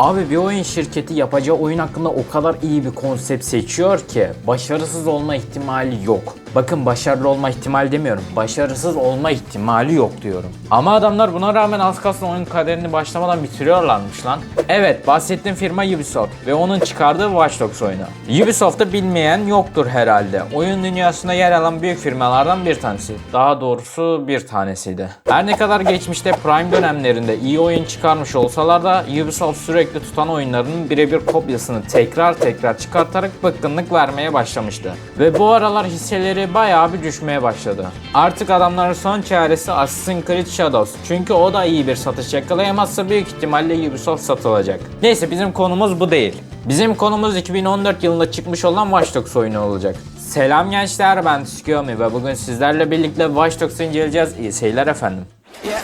Abi bir oyun şirketi yapacağı oyun hakkında o kadar iyi bir konsept seçiyor ki başarısız olma ihtimali yok. Bakın başarılı olma ihtimali demiyorum. Başarısız olma ihtimali yok diyorum. Ama adamlar buna rağmen az kalsın oyun kaderini başlamadan bitiriyorlarmış lan. Evet bahsettiğim firma Ubisoft ve onun çıkardığı Watch Dogs oyunu. Ubisoft'u bilmeyen yoktur herhalde. Oyun dünyasında yer alan büyük firmalardan bir tanesi. Daha doğrusu bir tanesiydi. Her ne kadar geçmişte Prime dönemlerinde iyi oyun çıkarmış olsalar da Ubisoft sürekli tutan oyunlarının birebir kopyasını tekrar tekrar çıkartarak bıkkınlık vermeye başlamıştı. Ve bu aralar hisseleri bayağı bir düşmeye başladı. Artık adamların son çaresi Assassin's Creed Shadows. Çünkü o da iyi bir satış yakalayamazsa büyük ihtimalle Ubisoft satılacak. Neyse bizim konumuz bu değil. Bizim konumuz 2014 yılında çıkmış olan Watch Dogs oyunu olacak. Selam gençler ben Tsukiyomi ve bugün sizlerle birlikte Watch Dogs'u inceleyeceğiz. İyi seyirler efendim. Yeah,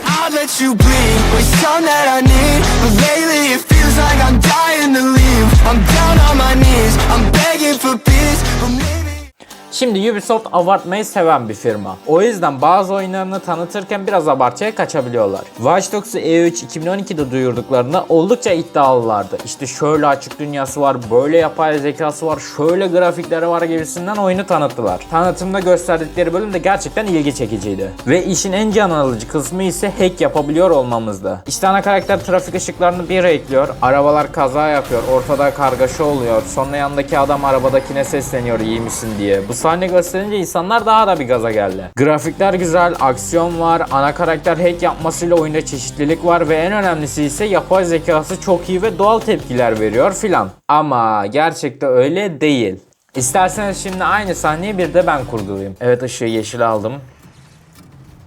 Şimdi Ubisoft abartmayı seven bir firma. O yüzden bazı oyunlarını tanıtırken biraz abartıya kaçabiliyorlar. Watch Dogs'u E3 2012'de duyurduklarında oldukça iddialılardı. İşte şöyle açık dünyası var, böyle yapay zekası var, şöyle grafikleri var gibisinden oyunu tanıttılar. Tanıtımda gösterdikleri bölüm de gerçekten ilgi çekiciydi. Ve işin en can alıcı kısmı ise hack yapabiliyor olmamızdı. İşte ana karakter trafik ışıklarını bir ekliyor, arabalar kaza yapıyor, ortada kargaşa oluyor, sonra yanındaki adam arabadakine sesleniyor iyi misin diye. Bu sahne gösterince insanlar daha da bir gaza geldi. Grafikler güzel, aksiyon var, ana karakter hack yapmasıyla oyunda çeşitlilik var ve en önemlisi ise yapay zekası çok iyi ve doğal tepkiler veriyor filan. Ama gerçekte öyle değil. İsterseniz şimdi aynı sahneyi bir de ben kurgulayayım. Evet ışığı yeşil aldım.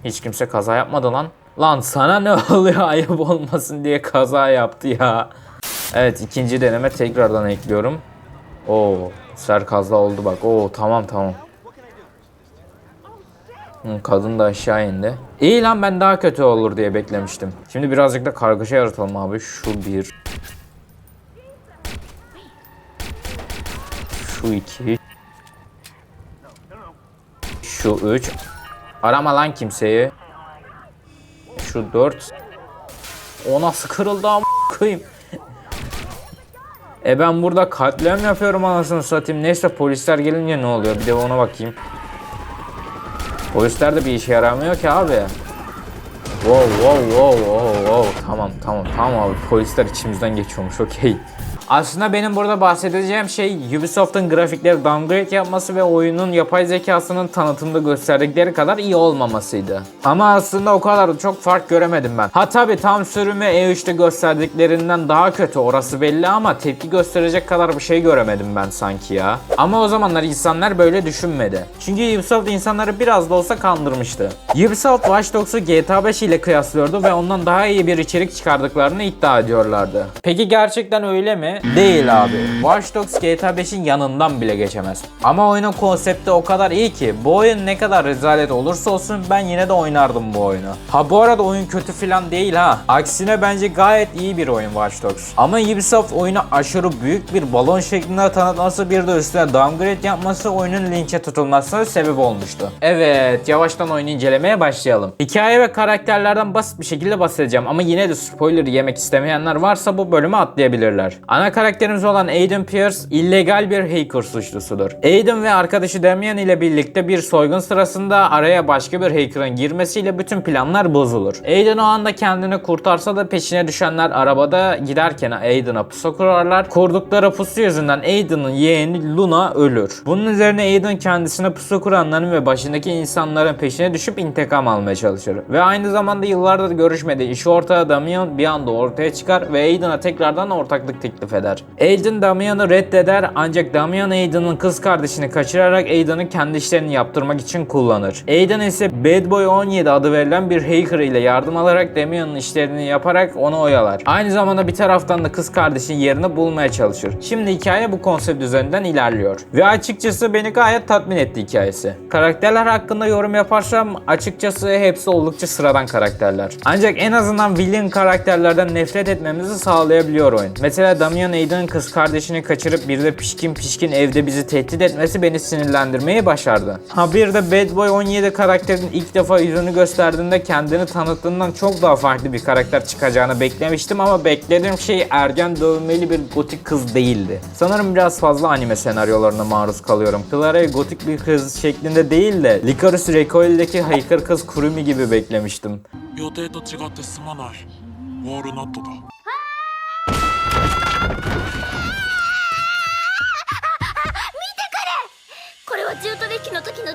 Hiç kimse kaza yapmadı lan. Lan sana ne oluyor ayıp olmasın diye kaza yaptı ya. Evet ikinci deneme tekrardan ekliyorum. Oo ser kaza oldu bak. Oo tamam tamam. Kadın da aşağı indi. İyi lan ben daha kötü olur diye beklemiştim. Şimdi birazcık da kargaşa yaratalım abi. Şu bir. Şu iki. Şu üç. Arama lan kimseyi. Şu 4. O nasıl kırıldı am koyayım. E ben burada katliam yapıyorum anasını satayım. Neyse polisler gelince ne oluyor? Bir de ona bakayım. Polisler de bir işe yaramıyor ki abi. Wow wow wow wow wow. Tamam tamam tamam abi polisler içimizden geçiyormuş okey. Aslında benim burada bahsedeceğim şey Ubisoft'un grafikleri downgrade yapması ve oyunun yapay zekasının tanıtımda gösterdikleri kadar iyi olmamasıydı. Ama aslında o kadar da çok fark göremedim ben. Ha tabi tam sürümü E3'te gösterdiklerinden daha kötü orası belli ama tepki gösterecek kadar bir şey göremedim ben sanki ya. Ama o zamanlar insanlar böyle düşünmedi. Çünkü Ubisoft insanları biraz da olsa kandırmıştı. Ubisoft Watch Dogs'u GTA 5 ile kıyaslıyordu ve ondan daha iyi bir içerik çıkardıklarını iddia ediyorlardı. Peki gerçekten öyle mi? Değil abi. Watch Dogs GTA 5'in yanından bile geçemez. Ama oyunun konsepti o kadar iyi ki bu oyun ne kadar rezalet olursa olsun ben yine de oynardım bu oyunu. Ha bu arada oyun kötü falan değil ha. Aksine bence gayet iyi bir oyun Watch Dogs. Ama Ubisoft oyunu aşırı büyük bir balon şeklinde tanıtması bir de üstüne downgrade yapması oyunun linçe tutulmasına sebep olmuştu. Evet yavaştan oyunu incelemeye başlayalım. Hikaye ve karakterlerden basit bir şekilde bahsedeceğim ama yine de spoiler yemek istemeyenler varsa bu bölümü atlayabilirler. Ana karakterimiz olan Aiden Pierce illegal bir hacker suçlusudur. Aiden ve arkadaşı Damian ile birlikte bir soygun sırasında araya başka bir hacker'ın girmesiyle bütün planlar bozulur. Aiden o anda kendini kurtarsa da peşine düşenler arabada giderken Aiden'a pusu kurarlar. Kurdukları pusu yüzünden Aiden'ın yeğeni Luna ölür. Bunun üzerine Aiden kendisine pusu kuranların ve başındaki insanların peşine düşüp intikam almaya çalışır. Ve aynı zamanda yıllardır görüşmediği işi ortağı Damian bir anda ortaya çıkar ve Aiden'a tekrardan ortaklık teklif eder. Aiden Damian'ı reddeder ancak Damian Aiden'ın kız kardeşini kaçırarak Aiden'ı kendi işlerini yaptırmak için kullanır. Aiden ise Bad Boy 17 adı verilen bir hacker ile yardım alarak Damian'ın işlerini yaparak onu oyalar. Aynı zamanda bir taraftan da kız kardeşin yerini bulmaya çalışır. Şimdi hikaye bu konsept üzerinden ilerliyor. Ve açıkçası beni gayet tatmin etti hikayesi. Karakterler hakkında yorum yaparsam açıkçası hepsi oldukça sıradan karakterler. Ancak en azından villain karakterlerden nefret etmemizi sağlayabiliyor oyun. Mesela Damian Aiden'ın kız kardeşini kaçırıp bir de pişkin pişkin evde bizi tehdit etmesi beni sinirlendirmeyi başardı. Ha bir de Bad Boy 17 karakterin ilk defa yüzünü gösterdiğinde kendini tanıttığından çok daha farklı bir karakter çıkacağını beklemiştim ama beklediğim şey ergen dövmeli bir gotik kız değildi. Sanırım biraz fazla anime senaryolarına maruz kalıyorum. Clara'yı gotik bir kız şeklinde değil de Licorice Recoil'deki haykır kız Kurumi gibi beklemiştim. 予定と違ってすまない。ウォールナットだ。の時の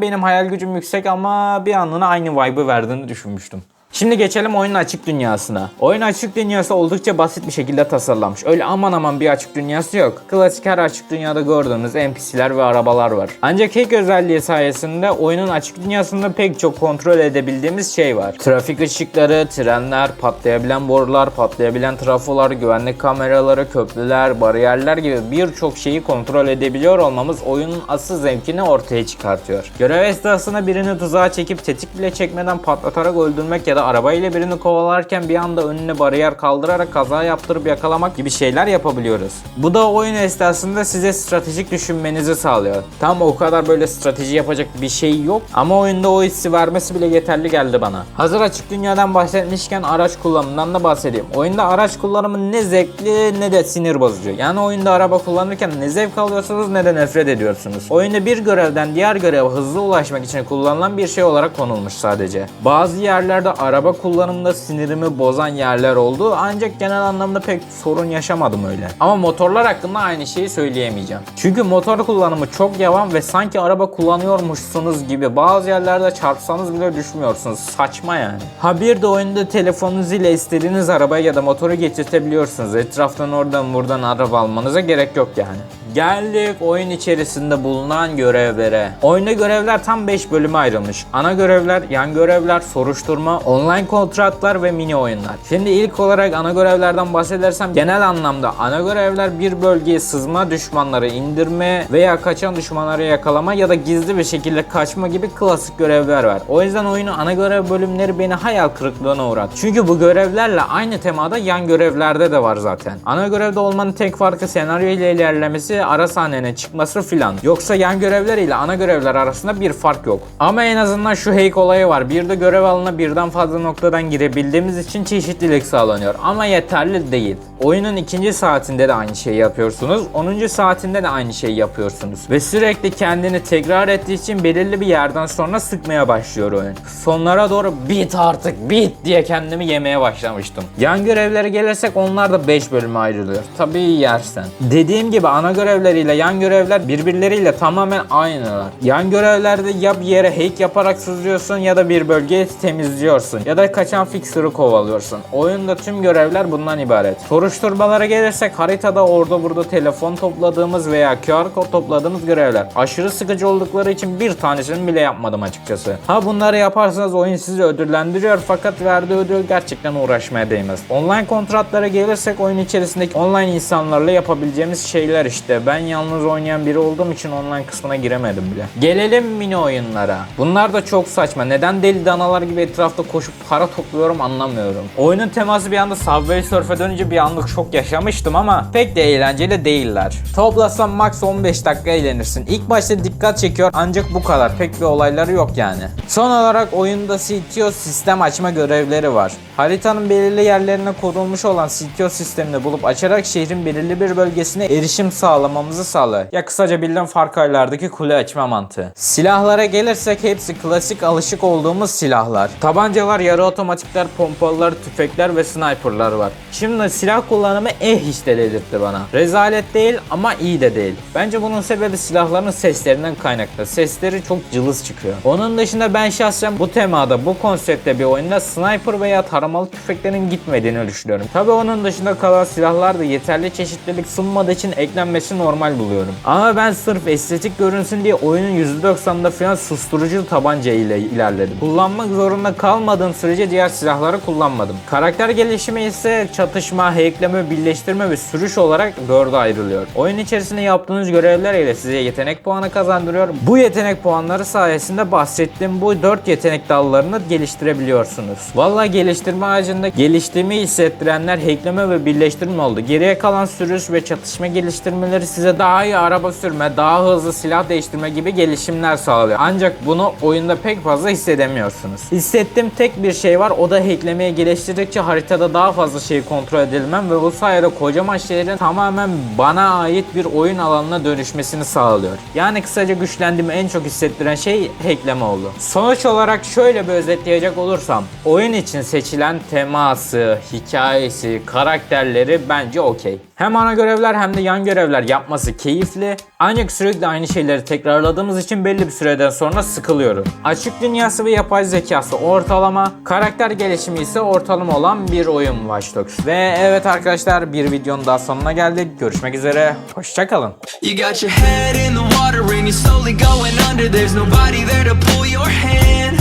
benim hayal gücüm yüksek ama bir anlığına aynı vibe'ı verdiğini düşünmüştüm. Şimdi geçelim oyunun açık dünyasına. Oyun açık dünyası oldukça basit bir şekilde tasarlanmış. Öyle aman aman bir açık dünyası yok. Klasik her açık dünyada gördüğümüz NPC'ler ve arabalar var. Ancak hack özelliği sayesinde oyunun açık dünyasında pek çok kontrol edebildiğimiz şey var. Trafik ışıkları, trenler, patlayabilen borular, patlayabilen trafolar, güvenlik kameraları, köprüler, bariyerler gibi birçok şeyi kontrol edebiliyor olmamız oyunun asıl zevkini ortaya çıkartıyor. Görev esnasında birini tuzağa çekip tetik bile çekmeden patlatarak öldürmek ya da arabayla birini kovalarken bir anda önüne bariyer kaldırarak kaza yaptırıp yakalamak gibi şeyler yapabiliyoruz. Bu da oyun esnasında size stratejik düşünmenizi sağlıyor. Tam o kadar böyle strateji yapacak bir şey yok ama oyunda o hissi vermesi bile yeterli geldi bana. Hazır açık dünyadan bahsetmişken araç kullanımından da bahsedeyim. Oyunda araç kullanımı ne zevkli ne de sinir bozucu. Yani oyunda araba kullanırken ne zevk alıyorsunuz ne de nefret ediyorsunuz. Oyunda bir görevden diğer göreve hızlı ulaşmak için kullanılan bir şey olarak konulmuş sadece. Bazı yerlerde araba kullanımında sinirimi bozan yerler oldu ancak genel anlamda pek sorun yaşamadım öyle. Ama motorlar hakkında aynı şeyi söyleyemeyeceğim. Çünkü motor kullanımı çok yavan ve sanki araba kullanıyormuşsunuz gibi bazı yerlerde çarpsanız bile düşmüyorsunuz. Saçma yani. Ha bir de oyunda telefonunuz ile istediğiniz arabayı ya da motoru geçirtebiliyorsunuz. Etraftan oradan buradan araba almanıza gerek yok yani. Geldik oyun içerisinde bulunan görevlere. Oyunda görevler tam 5 bölüme ayrılmış. Ana görevler, yan görevler, soruşturma, online kontratlar ve mini oyunlar. Şimdi ilk olarak ana görevlerden bahsedersem genel anlamda ana görevler bir bölgeye sızma, düşmanları indirme veya kaçan düşmanları yakalama ya da gizli bir şekilde kaçma gibi klasik görevler var. O yüzden oyunun ana görev bölümleri beni hayal kırıklığına uğrattı. Çünkü bu görevlerle aynı temada yan görevlerde de var zaten. Ana görevde olmanın tek farkı senaryo ile ilerlemesi, ara sahnenin çıkması filan. Yoksa yan görevler ile ana görevler arasında bir fark yok. Ama en azından şu hack olayı var. Bir de görev alına birden fazla noktadan girebildiğimiz için çeşitlilik sağlanıyor. Ama yeterli değil. Oyunun ikinci saatinde de aynı şeyi yapıyorsunuz. 10. saatinde de aynı şeyi yapıyorsunuz. Ve sürekli kendini tekrar ettiği için belirli bir yerden sonra sıkmaya başlıyor oyun. Sonlara doğru bit artık bit diye kendimi yemeye başlamıştım. Yan görevlere gelirsek onlar da 5 bölüme ayrılıyor. Tabii yersen. Dediğim gibi ana görevleriyle yan görevler birbirleriyle tamamen aynılar. Yan görevlerde ya bir yere hack yaparak sızıyorsun ya da bir bölgeyi temizliyorsun ya da kaçan fixer'ı kovalıyorsun. Oyunda tüm görevler bundan ibaret. Soruşturmalara gelirsek haritada orada burada telefon topladığımız veya QR kod topladığımız görevler. Aşırı sıkıcı oldukları için bir tanesini bile yapmadım açıkçası. Ha bunları yaparsanız oyun sizi ödüllendiriyor fakat verdiği ödül gerçekten uğraşmaya değmez. Online kontratlara gelirsek oyun içerisindeki online insanlarla yapabileceğimiz şeyler işte. Ben yalnız oynayan biri olduğum için online kısmına giremedim bile. Gelelim mini oyunlara. Bunlar da çok saçma. Neden deli danalar gibi etrafta koşup para topluyorum anlamıyorum. Oyunun teması bir anda Subway Surf'e dönünce bir anlık şok yaşamıştım ama pek de eğlenceli değiller. Toplasam max 15 dakika eğlenirsin. İlk başta dikkat çekiyor ancak bu kadar. Pek bir olayları yok yani. Son olarak oyunda CTO sistem açma görevleri var. Haritanın belirli yerlerine kurulmuş olan CTO sistemini bulup açarak şehrin belirli bir bölgesine erişim sağlamamızı sağlar. Ya kısaca bildiğim Far Cry'lardaki kule açma mantığı. Silahlara gelirsek hepsi klasik alışık olduğumuz silahlar. Tabancalar, yarı otomatikler, pompalılar, tüfekler ve sniperlar var. Şimdi silah kullanımı eh işte dedirtti bana. Rezalet değil ama iyi de değil. Bence bunun sebebi silahların seslerinden kaynaklı. Sesleri çok cılız çıkıyor. Onun dışında ben şahsen bu temada, bu konseptte bir oyunda sniper veya taramalı tüfeklerin gitmediğini düşünüyorum. Tabi onun dışında kalan silahlar da yeterli çeşitlilik sunmadığı için eklenmesi normal buluyorum. Ama ben sırf estetik görünsün diye oyunun %90'ında falan susturucu tabanca ile ilerledim. Kullanmak zorunda kalmadığım kullanmadığım sürece diğer silahları kullanmadım. Karakter gelişimi ise çatışma, hackleme, birleştirme ve sürüş olarak dörde ayrılıyor. Oyun içerisinde yaptığınız görevler ile size yetenek puanı kazandırıyor. Bu yetenek puanları sayesinde bahsettiğim bu 4 yetenek dallarını geliştirebiliyorsunuz. Vallahi geliştirme ağacında geliştiğimi hissettirenler hackleme ve birleştirme oldu. Geriye kalan sürüş ve çatışma geliştirmeleri size daha iyi araba sürme, daha hızlı silah değiştirme gibi gelişimler sağlıyor. Ancak bunu oyunda pek fazla hissedemiyorsunuz. Hissettiğim tek bir şey var o da hacklemeyi geliştirdikçe haritada daha fazla şeyi kontrol edilmem ve bu sayede kocaman şehrin tamamen bana ait bir oyun alanına dönüşmesini sağlıyor. Yani kısaca güçlendiğimi en çok hissettiren şey hackleme oldu. Sonuç olarak şöyle bir özetleyecek olursam oyun için seçilen teması, hikayesi, karakterleri bence okey. Hem ana görevler hem de yan görevler yapması keyifli. Ancak sürekli aynı şeyleri tekrarladığımız için belli bir süreden sonra sıkılıyorum. Açık dünyası ve yapay zekası ortalama, karakter gelişimi ise ortalama olan bir oyun Watch Dogs. Ve evet arkadaşlar bir videonun daha sonuna geldik. Görüşmek üzere, hoşçakalın. You got your head in the water and you're slowly going under. There's nobody there to pull your hand.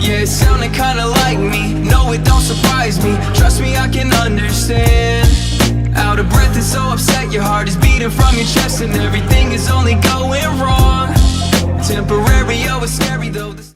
Yeah, it's sounding kinda like me. No, it don't surprise me. Trust me, I can understand. Out of breath and so upset, your heart is beating from your chest, and everything is only going wrong. Temporary, oh, scary though.